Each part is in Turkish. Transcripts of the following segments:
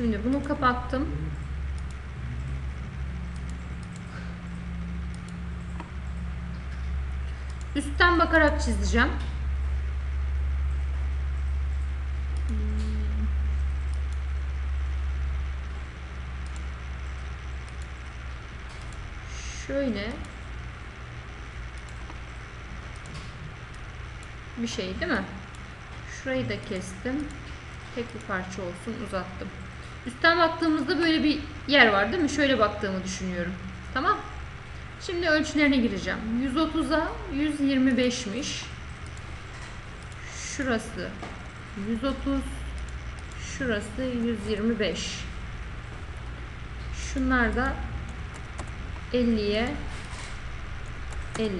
Şimdi bunu kapattım. Üstten bakarak çizeceğim. Şöyle bir şey değil mi? Şurayı da kestim. Tek bir parça olsun uzattım. Üstten baktığımızda böyle bir yer var değil mi? Şöyle baktığımı düşünüyorum. Tamam. Şimdi ölçülerine gireceğim. 130'a 125'miş. Şurası 130. Şurası 125. Şunlar da 50'ye 50.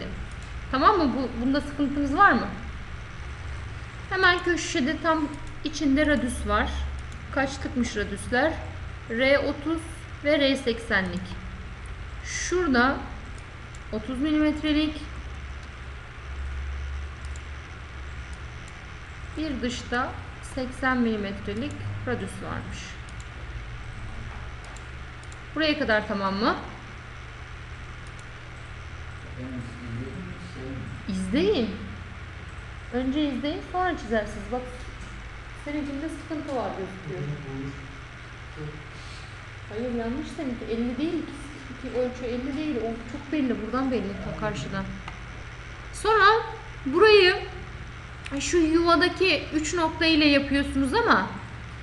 Tamam mı? Bu, bunda sıkıntınız var mı? Hemen köşede tam içinde radüs var. Kaçlıkmış radüsler? R30 ve R80'lik. Şurada 30 milimetrelik bir dışta 80 milimetrelik radüs varmış. Buraya kadar tamam mı? İzleyin. Önce izleyin sonra çizersiniz. Bak seninkinde sıkıntı var gözüküyor. Hayır yanlış seninki 50 değil ki. İki ölçü 50 değil. O çok belli. Buradan belli ta karşıdan. Sonra burayı şu yuvadaki 3 nokta ile yapıyorsunuz ama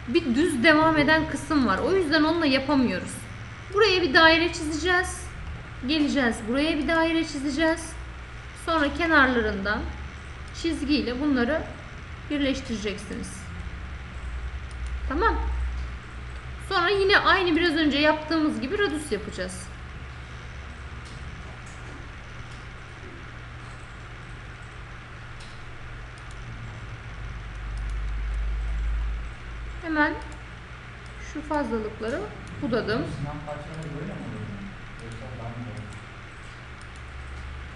bir düz devam eden kısım var. O yüzden onunla yapamıyoruz. Buraya bir daire çizeceğiz. Geleceğiz. Buraya bir daire çizeceğiz. Sonra kenarlarından çizgiyle bunları birleştireceksiniz. Tamam. Sonra yine aynı biraz önce yaptığımız gibi radüs yapacağız. Hemen şu fazlalıkları budadım.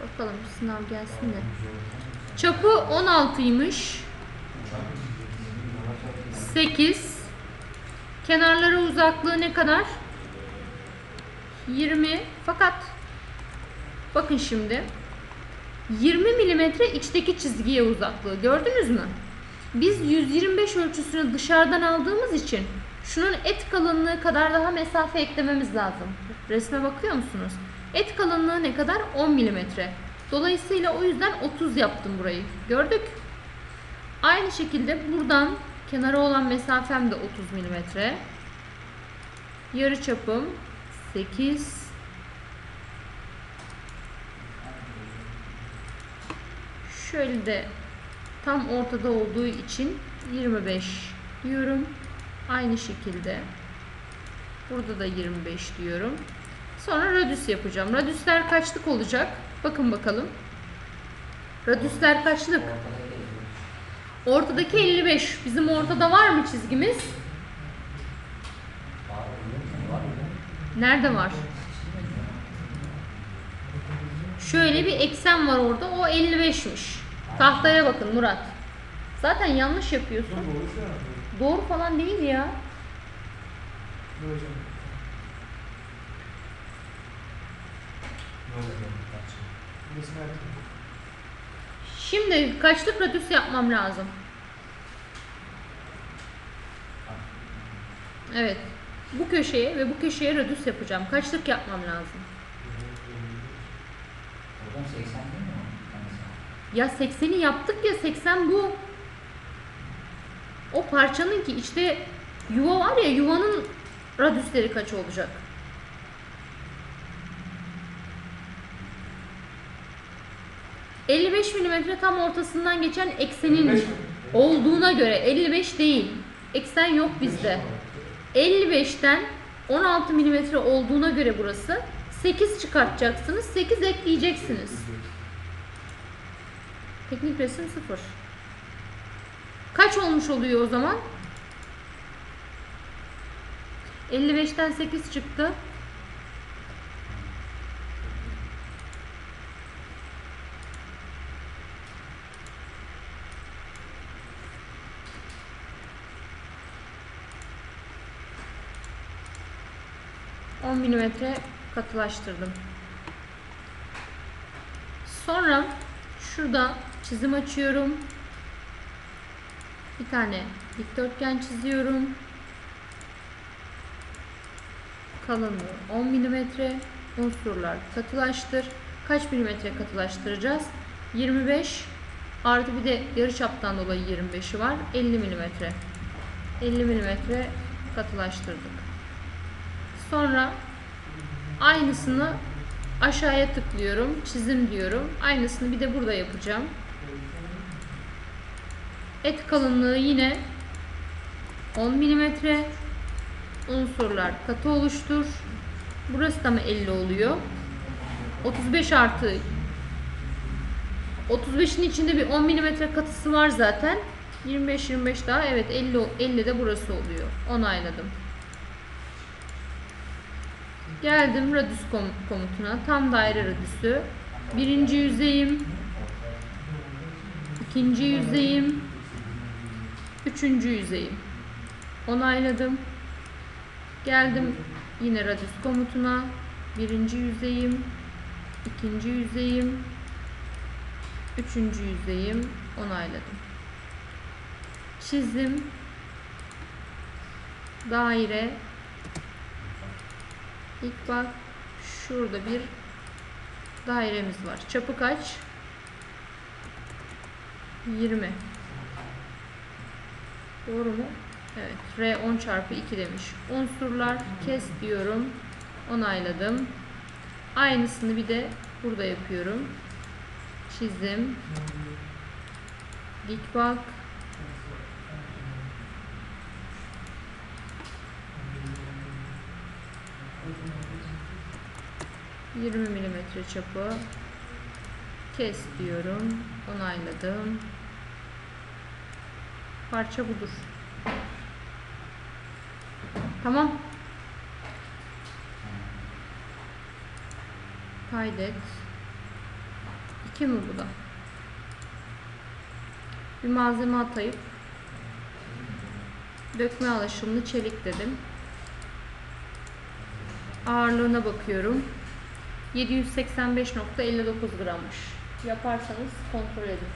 Bakalım sınav gelsin de. Çapı 16'ymış. 8. Kenarlara uzaklığı ne kadar? 20. Fakat bakın şimdi 20 milimetre içteki çizgiye uzaklığı gördünüz mü? Biz 125 ölçüsünü dışarıdan aldığımız için şunun et kalınlığı kadar daha mesafe eklememiz lazım. Resme bakıyor musunuz? Et kalınlığı ne kadar? 10 milimetre. Dolayısıyla o yüzden 30 yaptım burayı. Gördük. Aynı şekilde buradan kenara olan mesafem de 30 milimetre. Yarı çapım 8. Şöyle de tam ortada olduğu için 25 diyorum. Aynı şekilde burada da 25 diyorum. Sonra radüs yapacağım. Radüsler kaçlık olacak? Bakın bakalım. Radüsler kaçlık? Ortadaki 55. Ortadaki 55. Bizim ortada var mı çizgimiz? Nerede var? Şöyle bir eksen var orada. O 55'miş. Tahtaya bakın Murat. Zaten yanlış yapıyorsun. Doğru falan değil ya. Şimdi kaçlık radüs yapmam lazım? Evet. Bu köşeye ve bu köşeye radüs yapacağım. Kaçlık yapmam lazım? Oradan 80 değil mi? o? Yani sen- Ya 80'i yaptık ya 80 bu. O parçanın ki işte yuva var ya yuvanın radüsleri kaç olacak? ...55 milimetre tam ortasından geçen eksenin olduğuna göre 55 değil. Eksen yok bizde. 55'ten 16 milimetre olduğuna göre burası 8 çıkartacaksınız. 8 ekleyeceksiniz. Teknik resim 0. Kaç olmuş oluyor o zaman? 55'ten 8 çıktı. 10 mm katılaştırdım. Sonra şurada çizim açıyorum. Bir tane dikdörtgen çiziyorum. Kalınlığı 10 mm. Unsurlar katılaştır. Kaç milimetre katılaştıracağız? 25 artı bir de yarıçaptan dolayı 25'i var. 50 milimetre. 50 milimetre katılaştırdık. Sonra aynısını aşağıya tıklıyorum. Çizim diyorum. Aynısını bir de burada yapacağım. Et kalınlığı yine 10 milimetre. Unsurlar katı oluştur. Burası da mı 50 oluyor? 35 artı 35'in içinde bir 10 milimetre katısı var zaten. 25 25 daha evet 50 o- 50 de burası oluyor. Onayladım. Geldim radius kom- komutuna. Tam daire radüsü. Birinci yüzeyim. ikinci yüzeyim. Üçüncü yüzeyim. Onayladım. Geldim yine radius komutuna. Birinci yüzeyim. ikinci yüzeyim. Üçüncü yüzeyim. Onayladım. Çizim. Daire. İlk bak şurada bir dairemiz var. Çapı kaç? 20. Doğru mu? Evet. R 10 çarpı 2 demiş. Unsurlar kes diyorum. Onayladım. Aynısını bir de burada yapıyorum. Çizim. Dik bak. Yirmi milimetre çapı. Kes diyorum. Onayladım. Parça budur. Tamam. Kaydet. İki mi bu da? Bir malzeme atayıp dökme alaşımlı çelik dedim. Ağırlığına bakıyorum. 785.59 grammış. Yaparsanız kontrol edin.